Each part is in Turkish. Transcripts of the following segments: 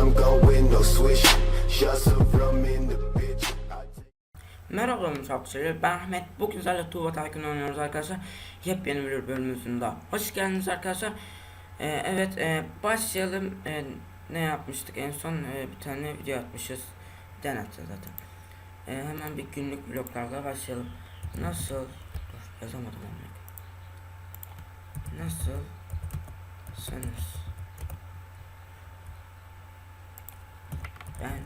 I'm going no swish. Shots of rum in the bitch. Merhaba misafirleri ben Ahmet. Bugün sizlerle Tuğba Tycoon oynuyoruz arkadaşlar. Yepyeni bir bölümümüzün daha. Hoş geldiniz arkadaşlar. Ee, evet e, başlayalım. E, ne yapmıştık en son e, bir tane video atmışız. Deneteceğiz zaten. E, hemen bir günlük vloglarla başlayalım. Nasıl? Dur yazamadım onu. Nasıl? Sınırs. Ben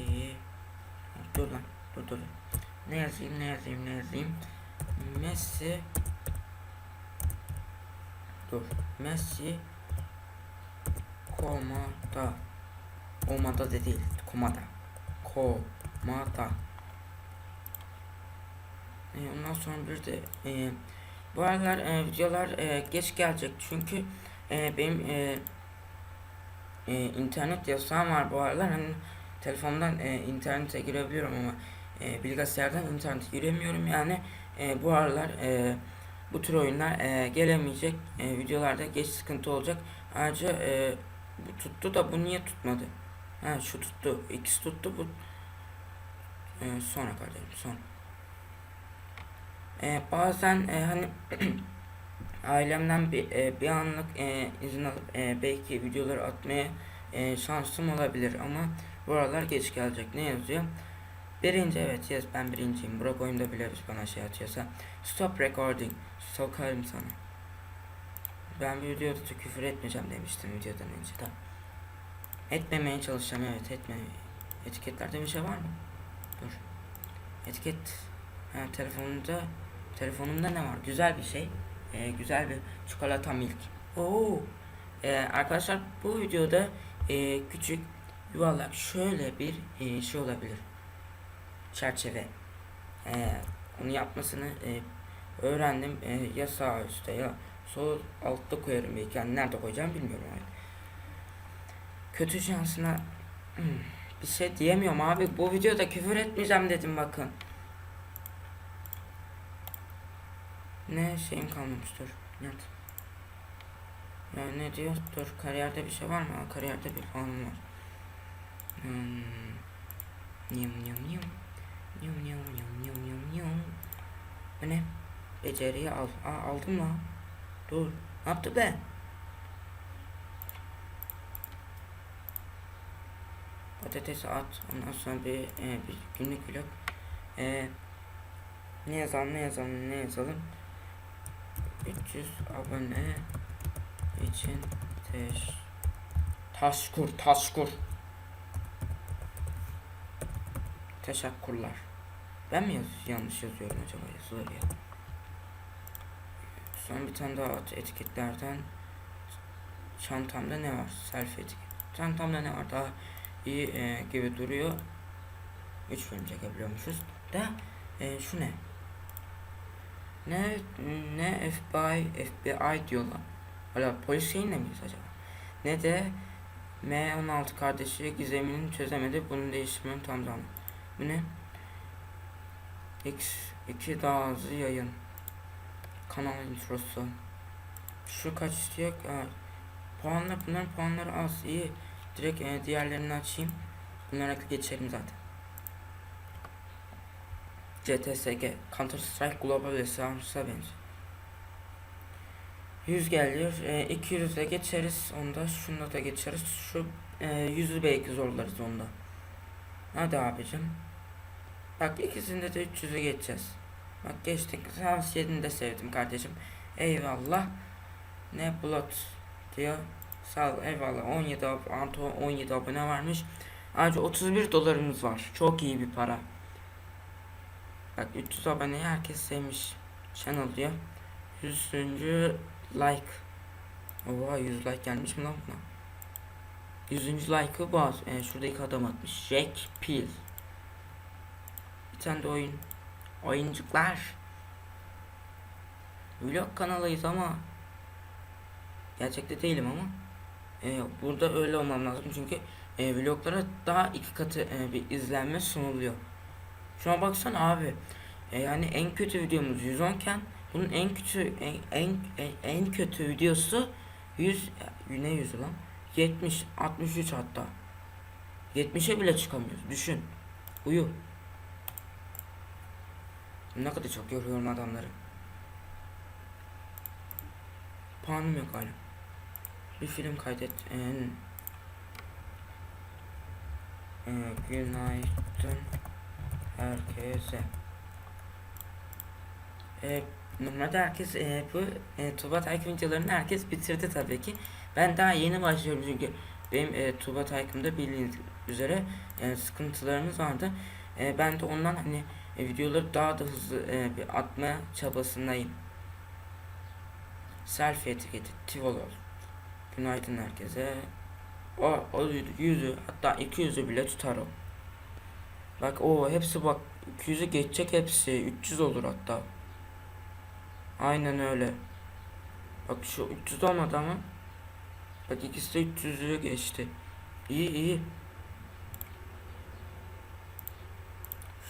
iyi. Dur lan. Dur dur. Ne yazayım ne yazayım ne yazayım. Messi. Dur. Messi. Komada. Komada da değil. Komada. Komada. E, ondan sonra bir de e, bu aralar e, videolar e, geç gelecek çünkü e, benim e, e, internet yasağım var bu aralar. Hani telefondan e, internete girebiliyorum ama e, bilgisayardan internete giremiyorum. Yani e, bu aralar e, bu tür oyunlar e, gelemeyecek e, videolarda geç sıkıntı olacak. Ayrıca e, bu tuttu da bu niye tutmadı? Ha şu tuttu ikisi tuttu bu e, sonra kardeşim sonra. E, bazen e, hani ailemden bir e, bir anlık e, izin alıp e, belki videoları atmaya e, şansım olabilir ama bu aralar geç gelecek. Ne yazıyor? Birinci evet yes ben birinciyim. Burak oyunda bile bana şey atıyorsa. Stop recording. Sokarım sana. Ben videoda da küfür etmeyeceğim demiştim videodan önce de. Etmemeye çalışacağım evet etme. Etiketlerde bir şey var mı? Dur. Etiket. Ha, telefonunda telefonumda ne var? Güzel bir şey ee, güzel bir çikolata milk. Oo. Ee, arkadaşlar bu videoda e, küçük yuvarlak şöyle bir e, şey olabilir. Çerçeve. Ee, onu yapmasını e, öğrendim. E, ya sağ üstte ya sol altta koyarım belki. Yani nerede koyacağım bilmiyorum abi. kötü şansına hmm, bir şey diyemiyorum abi. Bu videoda küfür etmeyeceğim dedim bakın ne şeyim kalmamış dur yat ya ne diyor dur kariyerde bir şey var mı kariyerde bir puanım var hmm. Nyum nyum nyum Nyum nyum nyum nyum nyum nyum Bu ne? Beceriyi al. Aa aldım lan. Dur. Ne yaptı be? Patatesi at. Ondan sonra bir, e, bir günlük vlog. E, ne yazalım ne yazalım ne yazalım. 300 abone için teş taşkur taşkur teşekkürler. Ben mi yaz yanlış yazıyorum acaba? Yazılır ya. Son bir tane daha etiketlerden. Çantamda ne var? Selfie etiket çantamda ne var? Daha iyi e, gibi duruyor. 3 film çekebiliyormuşuz. Da e, şu ne ne ne FBI FBI diyorlar. Hala polis şeyinle miyiz acaba? Ne de M16 kardeşi gizemini çözemedi. Bunun değişimini tam zaman. Bu ne? X 2 daha hızlı yayın. Kanal introsu. Şu kaç istiyor? Ha, puanlar bunların puanları az iyi. Direkt e, diğerlerini açayım. Bunlara geçelim zaten. CTSG Counter Strike Global Esrarımıza benziyor. 100 geliyor. E, 200'e geçeriz onda. Şunda da geçeriz. Şu e, 100'ü belki zorlarız onda. Hadi abicim. Bak ikisinde de 300'ü geçeceğiz. Bak geçtik. Tavsiyeni de sevdim kardeşim. Eyvallah. Ne blot diyor. Sağ ol eyvallah. 17 ab Anto 17 abone varmış. Ayrıca 31 dolarımız var. Çok iyi bir para. Bak 300 aboneyi herkes sevmiş. Channel diyor. 100. like. Oha 100 like gelmiş mi lan buna? 100. like'ı bu. E, şuradaki adam atmış. Jack Peel. Bir tane de oyun. Oyuncuklar. Vlog kanalıyız ama gerçekte değilim ama e, burada öyle olmam lazım çünkü e, vloglara daha iki katı e, bir izlenme sunuluyor. Şuna baksana abi. E, yani en kötü videomuz 110 iken bunun en kötü en en, en, kötü videosu 100 ne 100 lan? 70 63 hatta. 70'e bile çıkamıyoruz. Düşün. Uyu. Ne kadar çok yoruyorum adamları. Puanım yok hala. Bir film kaydet. Ee, günaydın herkese. Ee, normalde herkes e, bu e, Tuba Taykın videolarını herkes bitirdi tabii ki. Ben daha yeni başlıyorum çünkü benim e, Tuba Taykın'da bildiğiniz üzere e, sıkıntılarımız vardı. E, ben de ondan hani e, videoları daha da hızlı e, bir atma çabasındayım. Selfie etiketi Tivolol. Günaydın herkese. O, o yüzü hatta 200'ü bile tutar o. Bak o hepsi bak 200'ü geçecek hepsi 300 olur hatta. Aynen öyle. Bak şu 300 olmadı ama. Bak ikisi de 300'ü geçti. İyi iyi.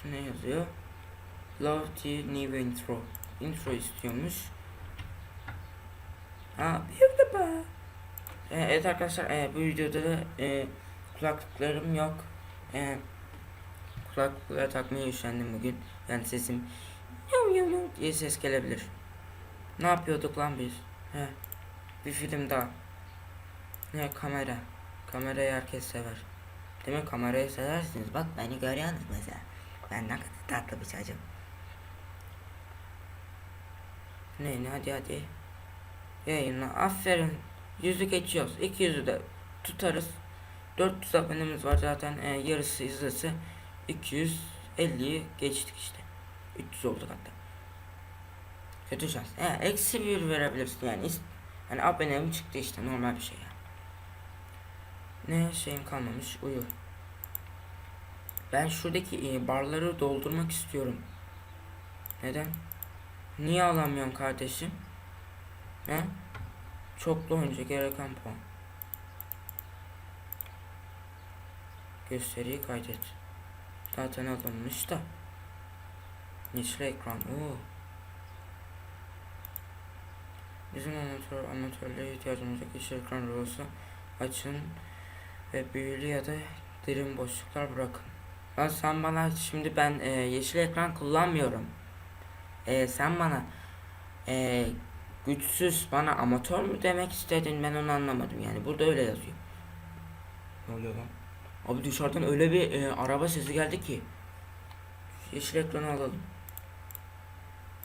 Şu ne yazıyor? Love the new intro. Intro istiyormuş. Ha bir de be. Evet arkadaşlar e, bu videoda da e, kulaklıklarım yok. E, kulaklıkları takmaya üşendim bugün. Yani sesim yav yav yav diye ses gelebilir. Ne yapıyorduk lan biz? He. Bir film daha. Ne kamera. Kamerayı herkes sever. Değil mi? Kamerayı seversiniz. Bak beni görüyorsunuz mesela. Ben ne kadar tatlı bir çocuğum. Ne ne hadi hadi. Yayınla. Aferin. Yüzü geçiyoruz. 200'ü de tutarız. 400 abonemiz var zaten. E, yarısı izlese 250'yi geçtik işte. 300 olduk hatta. Kötü şans. He, eksi bir verebilirsin yani. Hani abonem çıktı işte normal bir şey yani. Ne şeyim kalmamış. Uyu. Ben şuradaki e, barları doldurmak istiyorum. Neden? Niye alamıyorum kardeşim? He? Çoklu oyuncu gereken puan. Gösteriyi kaydet. Zaten alınmış da. Yeşil ekran. Oo. Bizim amatör amatörlere ihtiyacımız yok. Yeşil ekran rulosu açın ve büyülü ya da derin boşluklar bırakın. Lan sen bana şimdi ben e, yeşil ekran kullanmıyorum. E, sen bana e, güçsüz bana amatör mü demek istedin ben onu anlamadım yani burada öyle yazıyor. Ne oluyor lan? Abi dışarıdan öyle bir e, araba sesi geldi ki. Yeşil ekranı alalım.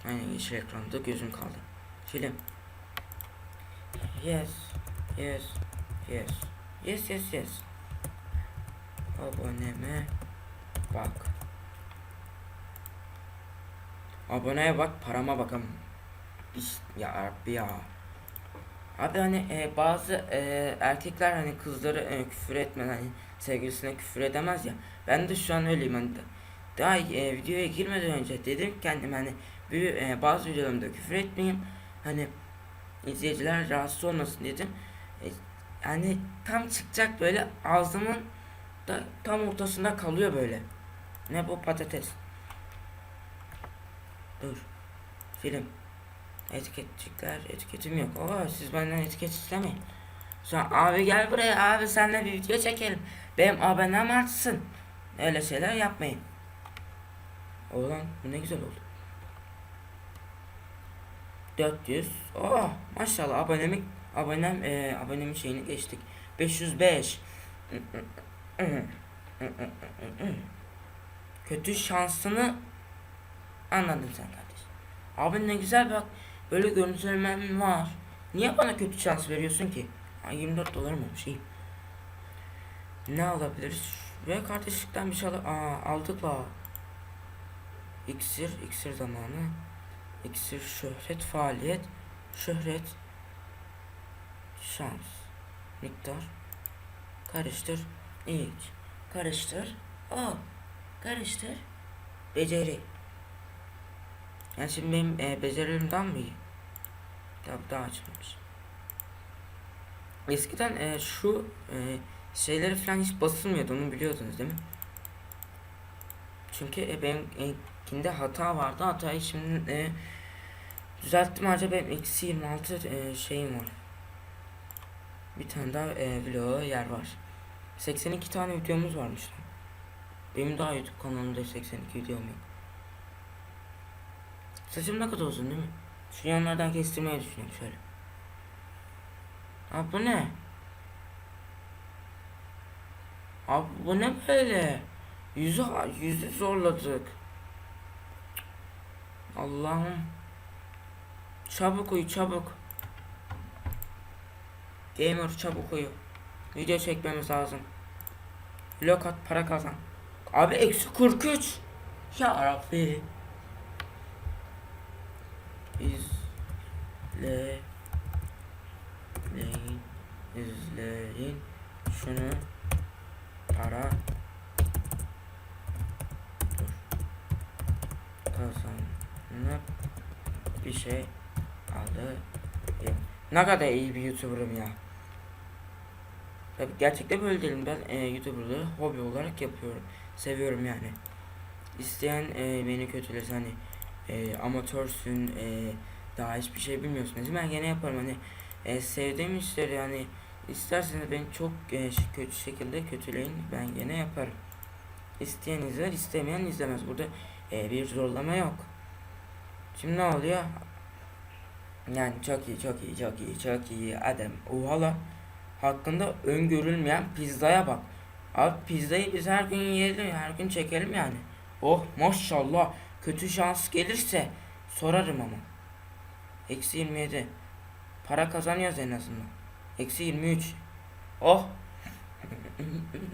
Aynen yeşil ekranda gözüm kaldı. Film. Yes. Yes. Yes. Yes yes yes. Aboneme bak. Aboneye bak parama bakalım. İş, ya Rabbi ya. Abi hani e, bazı e, erkekler hani kızları e, küfür etmeden hani sevgilisine küfür edemez ya. Ben de şu an öyleyim hani da- daha e, videoya girmeden önce dedim ki kendim hani bir, e, bazı videolarımda küfür etmeyeyim. Hani izleyiciler rahatsız olmasın dedim. E, yani tam çıkacak böyle ağzımın da tam ortasında kalıyor böyle. Ne bu patates? Dur. Film. Etiketçikler, etiketim yok. Oo, siz benden etiket istemeyin. Sonra abi gel buraya abi seninle bir video çekelim. Benim abonem artsın. Öyle şeyler yapmayın. Oğlan bu ne güzel oldu. 400. Oh maşallah abonemi abonem e, abonemin şeyini geçtik. 505. Kötü şansını anladın sen kardeşim. Abi ne güzel bak böyle görüntülemem var. Niye bana kötü şans veriyorsun ki? Ay 24 dolarım olmuş iyi. Ne alabiliriz? Ve kardeşlikten bir şey al Aa, aldık la. İksir, iksir zamanı. İksir, şöhret, faaliyet, şöhret, şans, miktar, karıştır, iç, karıştır, o, karıştır, beceri. Yani şimdi benim e, becerilerimden mi iyi? Daha, daha. Eskiden e, şu e, şeyleri falan hiç basılmıyordu onu biliyordunuz değil mi? Çünkü e, benimkinde hata vardı hatayı şimdi e, düzelttim ayrıca benim eksi 26 e, şeyim var. Bir tane daha e, vlog yer var. 82 tane videomuz varmış. Benim daha YouTube kanalımda 82 videom yok. Saçım ne kadar uzun değil mi? Şu yanlardan kestirmeyi düşünüyorum şöyle. Abi bu ne? Abi bu ne böyle? Yüzü, yüzü zorladık. Allah'ım. Çabuk uyu çabuk. Gamer çabuk uyu. Video çekmemiz lazım. Vlog at para kazan. Abi eksi 43. Ya Rabbi. İzleyin. İzleyin. Şunu para dur. Kazanıp bir şey aldı. Ne kadar iyi bir YouTuber'ım ya. Tabii gerçekten böyle değilim. Ben e, YouTuber'lığı hobi olarak yapıyorum. Seviyorum yani. İsteyen e, beni kötülesin hani e, amatörsün e, daha hiçbir şey bilmiyorsun. Ben gene yaparım hani e, sevdiğim işleri yani isterseniz beni çok e, kötü şekilde kötüleyin ben gene yaparım. İsteyen izler istemeyen izlemez. Burada e, bir zorlama yok. Şimdi ne oluyor? Yani çok iyi çok iyi çok iyi çok iyi adam. Oha lan. Hakkında öngörülmeyen pizzaya bak. Abi pizzayı biz her gün yiyelim her gün çekelim yani. Oh maşallah kötü şans gelirse sorarım ama. Eksi 27. Para kazanıyoruz en azından. Eksi 23. Oh.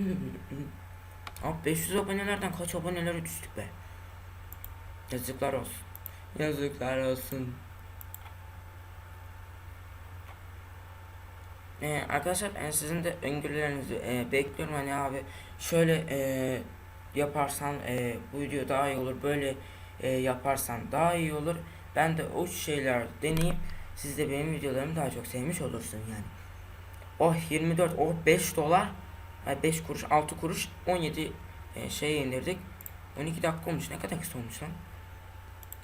Abi 500 abonelerden kaç abonelere düştük be. Yazıklar olsun. Yazıklar olsun. Ee, arkadaşlar ben sizin de öngörülerinizi e, bekliyorum. Hani abi şöyle e, yaparsan e, bu video daha iyi olur böyle e, yaparsan daha iyi olur. Ben de o şeyler deneyeyim siz de benim videolarımı daha çok sevmiş olursun yani. Oh 24 oh 5 dolar. Ay 5 kuruş 6 kuruş 17 e, şeye indirdik. 12 dakika olmuş. Ne kadar kısa olmuş lan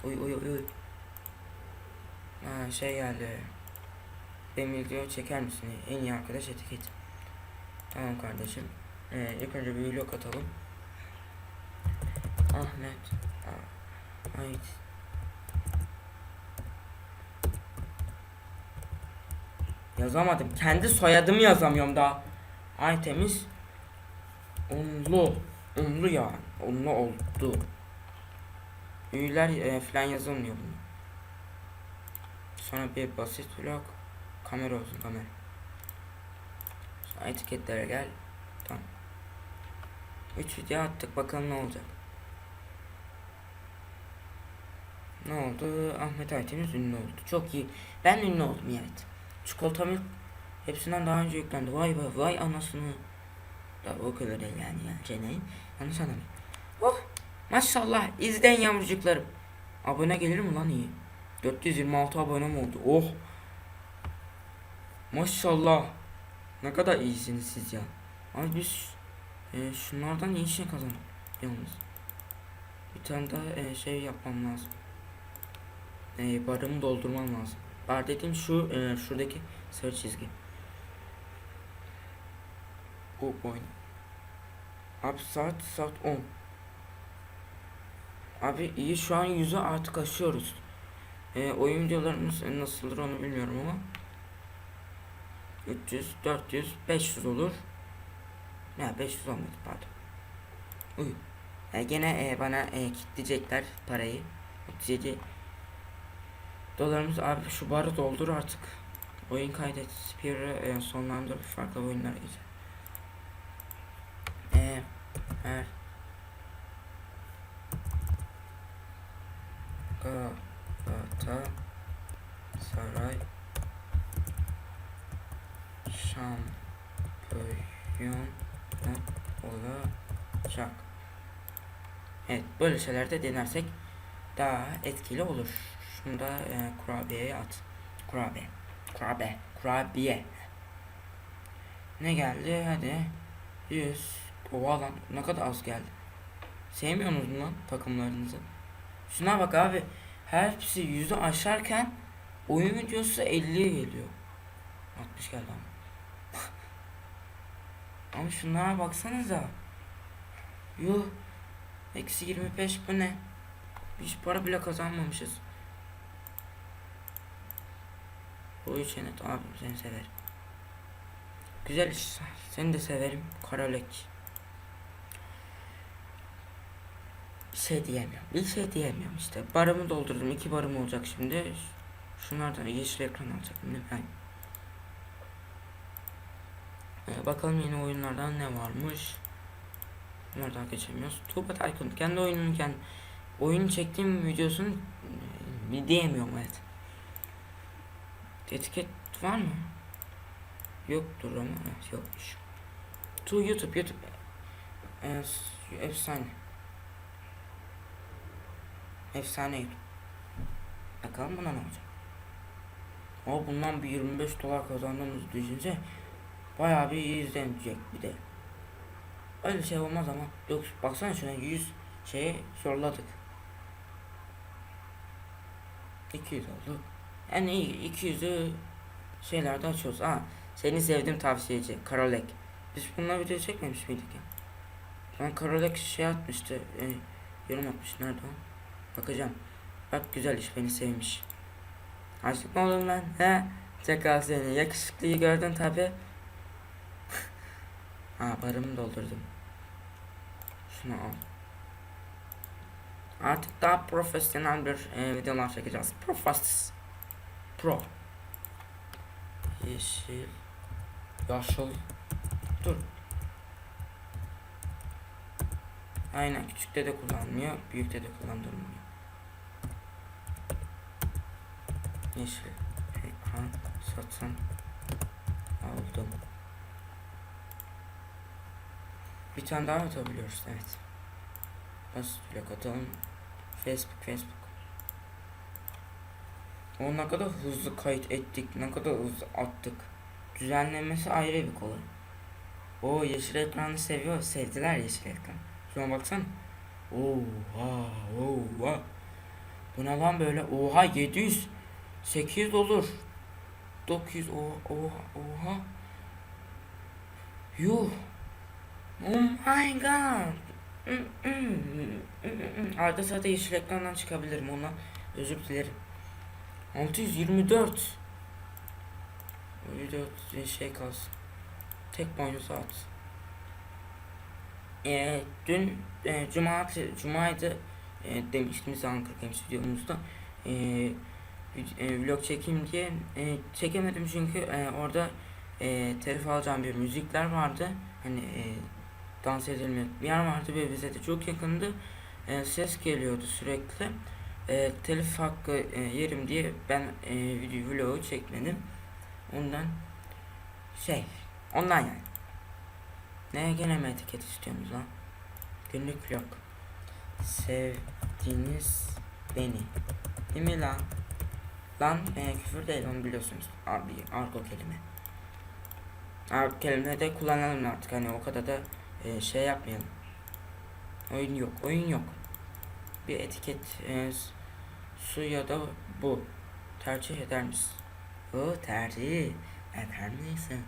oy oy oy ha, şey geldi benim video çeker misin? En iyi arkadaş etiket. Tamam kardeşim. Ee, ilk önce bir vlog atalım. Ahmet. Ait. Yazamadım. Kendi soyadımı yazamıyorum daha. Ay temiz. Unlu. Unlu ya. Unlu oldu. Üyeler e, falan yazılmıyor bunu. Sonra bir basit vlog. Kamera olsun kamera. Sonra etiketlere gel. Tamam. 3 video attık bakalım ne olacak. Ne oldu? Ahmet Aytemiz ünlü oldu. Çok iyi. Ben ünlü oldum evet. Çikolata milk hepsinden daha önce yüklendi. Vay vay vay anasını. Da o kadar değil yani ya. Cenayın. Yanlış anlamayın. Oh maşallah izleyin yavrucuklarım. Abone gelir mi lan iyi? 426 abonem oldu. Oh. Maşallah. Ne kadar iyisiniz siz ya. Abi biz e, şunlardan iyi şey kazandık. Yalnız. Bir tane daha e, şey yapmam lazım. E, barımı doldurmam lazım. Bar dediğim şu e, şuradaki sarı çizgi. O oyun. Abi saat saat 10. Abi iyi şu an yüzü artık aşıyoruz. E, oyun nasıldır onu bilmiyorum ama 300, 400, 500 olur. Ya 500 olmadı pardon. Uy. E, gene e, bana e, kitleyecekler parayı. 37 dolarımız abi şu barı doldur artık. Oyun kaydet. Spear'ı e, sonlandır. Farklı oyunlara geç. E, her Galata Saray şampiyon olacak. Evet böyle şeyler de denersek daha etkili olur. Şunu da e, kurabiyeye at. Kurabiye. Kurabiye. Kurabiye. Ne geldi? Hadi. 100. Oha lan ne kadar az geldi. Sevmiyorsunuz mu lan takımlarınızı? Şuna bak abi. Hepsi yüzü aşarken oyun videosu 50'ye geliyor. 60 geldi ama. Ama şunlara baksanıza. Yuh. Eksi 25 bu ne? Hiç para bile kazanmamışız. Bu üç enet abi seni severim. Güzel iş. Seni de severim. Karolek. Şey diyemiyorum. Bir şey diyemiyorum işte. Barımı doldurdum. iki barım olacak şimdi. Şunlardan yeşil ekran mi? Ben. Ee, bakalım yeni oyunlardan ne varmış. Bunlardan geçemiyoruz. Tuğba Tycoon. Kendi oyununu kendi oyun çektiğim videosunu e, diyemiyorum evet. Etiket var mı? Yoktur ama evet yokmuş. Tu YouTube YouTube. Ee, efsane. Efsane YouTube. Bakalım buna ne olacak. Ama bundan bir 25 dolar kazandığımızı düşünce bayağı bir iyi izlenecek bir de. Öyle şey olmaz ama. Yok baksana şuna 100 şeye zorladık. 200 oldu. Yani iyi 200'ü şeylerde açıyoruz. Aa, seni sevdim tavsiyeci Karolek. Biz bununla video çekmemiş miydik ya? Ben Karolek şey atmıştı. E, yorum atmış. Nerede o? Bakacağım. Bak güzel iş beni sevmiş. Aşık mı oldun lan? He? Çakal seni. Yakışıklıyı gördün tabi. ha barımı doldurdum. Şunu al. Artık daha profesyonel bir e, videolar çekeceğiz. Profas. Pro. Yeşil. Yaşıl. Dur. Aynen küçükte de kullanmıyor, büyükte de kullandırmıyor. Yeşil ekran satın aldım. Bir tane daha atabiliyoruz evet. Nasıl blok atalım? Facebook Facebook. O ne kadar hızlı kayıt ettik, ne kadar hızlı attık. Düzenlemesi ayrı bir kolay. O yeşil ekranı seviyor, sevdiler yeşil ekran. Şuna baksana. Oha, oha. Bu ne lan böyle? Oha 700. 800 olur. 900 oha, oha, oha. Yuh. Oh my god. Arda sırada yeşil ekrandan çıkabilirim ona. Özür dilerim. 624. O video şey kalsın. Tek boynuz at. Ee, dün e, cumartesi, cumaydı e, demiştim biz Ankara Games videomuzda. E, e, vlog çekeyim diye e, çekemedim çünkü e, orada e, telif alacağım bir müzikler vardı. Hani e, dans edilmek bir yer vardı ve bize de çok yakındı. E, ses geliyordu sürekli. E, telif hakkı e, yerim diye ben e, video vlogu çekmedim. Ondan şey ondan yani. Neye gene mi etiket istiyorsunuz lan? Günlük vlog. Sevdiniz beni. Değil mi lan? Lan e, küfür değil onu biliyorsunuz. Abi argo kelime. Argo kelime de kullanalım artık hani o kadar da e, şey yapmayalım. Oyun yok, oyun yok. Bir etiket e, su ya da bu tercih eder misin? O tercih eder misin?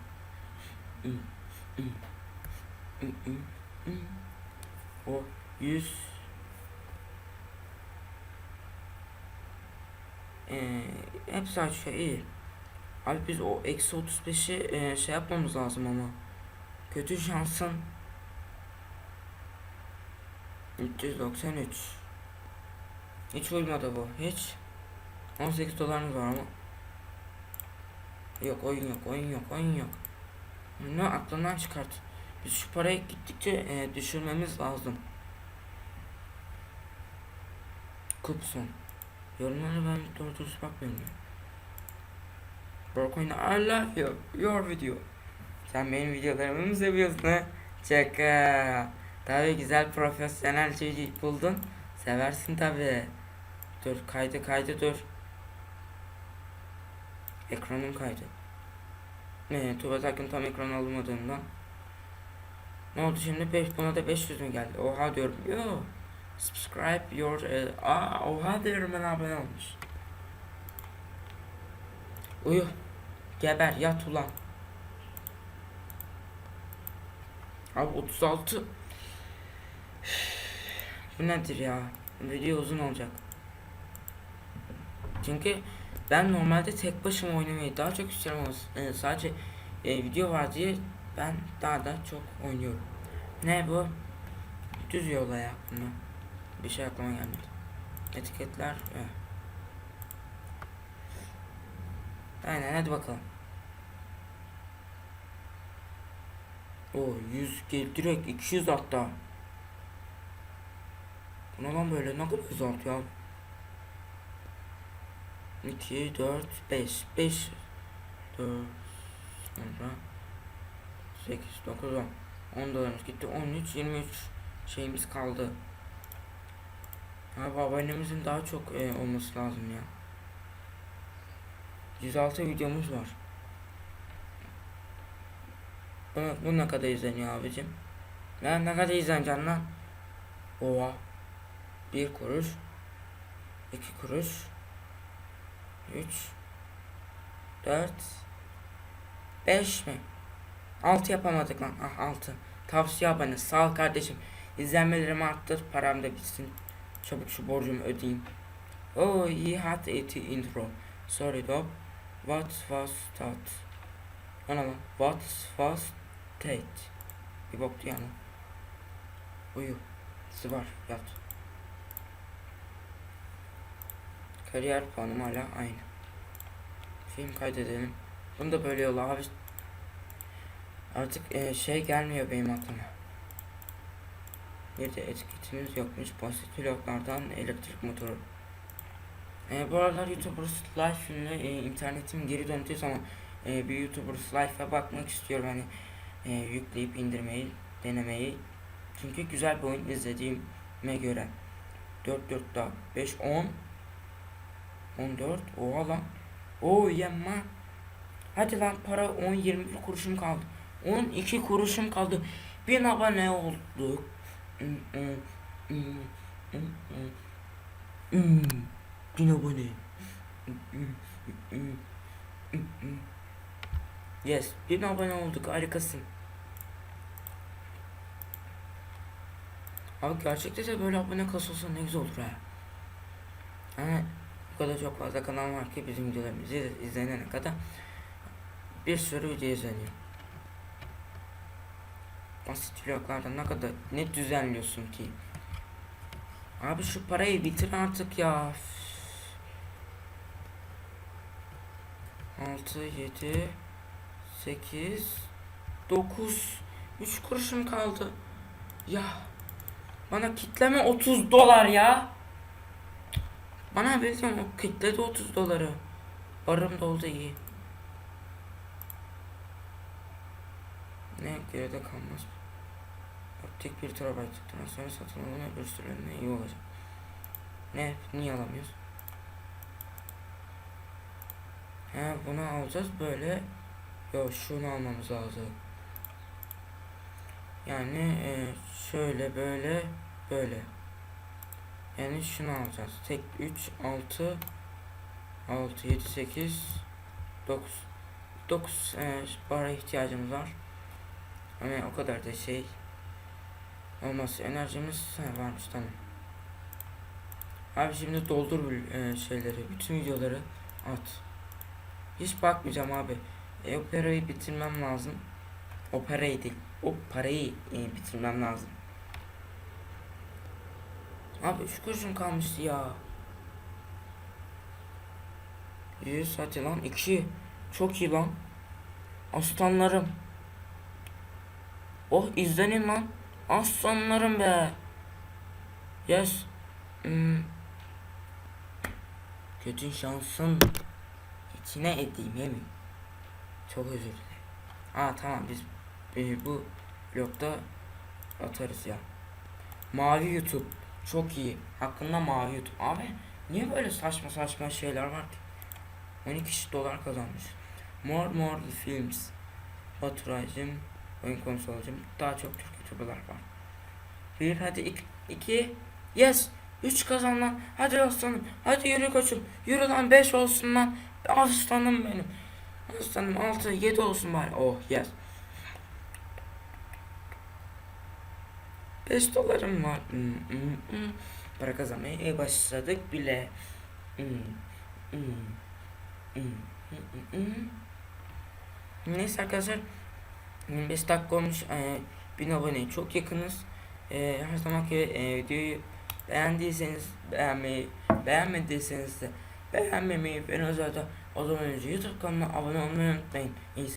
O 100 ee, hepsi açıyor iyi. Abi biz o eksi 35'i e, şey yapmamız lazım ama. Kötü şansın 393 Hiç uymadı bu hiç. 18 dolarımız var ama. Yok oyun yok oyun yok oyun yok. Ne aklından çıkart. Biz şu parayı gittikçe e, düşürmemiz lazım. Kupson Yorumlara ben doğru dürüst bakmıyorum ya. Brocoin I love you Your video. Sen benim videolarımı mı seviyorsun ha? Şaka. Tabi güzel profesyonel çocuk buldun. Seversin tabi Dur kaydı kaydı dur. Ekranım kaydı. Ne Tuba sakın tam ekran almadığından Ne oldu şimdi? 5 buna da 500 mü geldi? Oha diyorum. Yo Subscribe your e, Aa oha diyorum ben abone olmuş Uyu Geber yat ulan Abi 36. Bu nedir ya? Video uzun olacak. Çünkü ben normalde tek başıma oynamayı daha çok istiyorum ama e, sadece e, video var diye ben daha da çok oynuyorum. Ne bu? Düz yola ya bunu. Bir şey aklıma gelmedi. Etiketler. Evet. Aynen hadi bakalım. O 100 gel direkt 200 hatta. Bu ne lan böyle ne kadar güzel ya. 2 4 5 5 4 sonra 8 9 10 10 dolarımız gitti 13 23 şeyimiz kaldı. Abi abonemizin daha çok e, olması lazım ya. 106 videomuz var. Bu, bu ne kadar izleniyor abicim? Ne, ne kadar izleneceksin lan? Oha. Bir kuruş. iki kuruş. Üç. Dört. Beş mi? Altı yapamadık lan. Ah altı. Tavsiye abone. Sağ ol kardeşim. İzlenmelerimi arttır. Param da bitsin. Çabuk şu borcumu ödeyeyim. Oh, he had 80 intro. Sorry dog. What was that? Ana lan. What was that? Bir boktu yani. Uyu. Sıvar. Yat. Kariyer puanım hala aynı. Film kaydedelim. Bunu da böyle yolla abi. Artık e, şey gelmiyor benim aklıma. Bir de etiketimiz yokmuş. Basit pilotlardan elektrik motoru. E, bu aralar YouTubers Life ile e, internetim geri döndüğü zaman e, bir YouTubers Life'a bakmak istiyorum. Hani e, yükleyip indirmeyi, denemeyi. Çünkü güzel bir oyun izlediğime göre. 4 4 daha 5 10 14 oha lan. Oo yemma. Hadi lan para 10 21 kuruşum kaldı. 12 kuruşum kaldı. Bir abone olduk. Bin abone. Yes, bin abone olduk. Harikasın. Abi gerçekten de böyle abone kasılsa ne güzel olur ha. Yani bu kadar çok fazla kanal var ki bizim videolarımız iz- izlenene kadar bir sürü video izleniyor. Basit vloglarda ne kadar ne düzenliyorsun ki? Abi şu parayı bitir artık ya. 6 7 8 9 3 kuruşum kaldı. Ya bana kitleme 30 dolar ya. Bana bildiğin o kitledi 30 doları. Barım doldu iyi. Ne geride kalmaz. Tek bir terabayt tuttuğundan sonra satın alma bir süreliğine iyi olacak. Ne? Niye alamıyoruz? He bunu alacağız böyle. Yo şunu almamız lazım. Yani e, şöyle böyle böyle. Yani şunu alacağız. Tek 3 6 6 7 8 9 9 e, bara ihtiyacımız var. Ama o kadar da şey olmaz. Enerjimiz varmış tamam. Abi şimdi doldur e, şeyleri. Bütün videoları at. Hiç bakmayacağım abi. E, operayı bitirmem lazım. Operayı değil. O parayı e, bitirmem lazım. Abi üç kurşun kalmıştı ya. 100 hadi lan 2 Çok iyi lan Aslanlarım Oh izlenin lan Aslanlarım be Yes hmm. Kötü şansın içine edeyim yemin Çok özür dilerim Aa tamam biz e, bu blokta atarız ya Mavi YouTube çok iyi. Hakkında mavi YouTube. Abi niye böyle saçma saçma şeyler var ki? 12 kişi dolar kazanmış. More More Films. Baturaycım. Oyun konsolcum. Daha çok Türk YouTuber'lar var. Bir hadi iki. iki. Yes. Üç kazan lan. Hadi aslanım. Hadi yürü koçum. Yürü lan beş olsun lan. Aslanım benim. Aslanım altı yedi olsun bari. Oh yes. 5 dolarım var. Hmm, hmm, hmm. Para kazanmaya başladık bile. Hmm, hmm, hmm, hmm, hmm, hmm. Neyse arkadaşlar 25 dakika olmuş. Ee, 1000 aboneye çok yakınız. Ee, her zamanki e, videoyu beğendiyseniz beğenmeyi, beğenmediyseniz de beğenmemeyi ve özellikle o zaman önce YouTube kanalıma abone olmayı unutmayın. İyi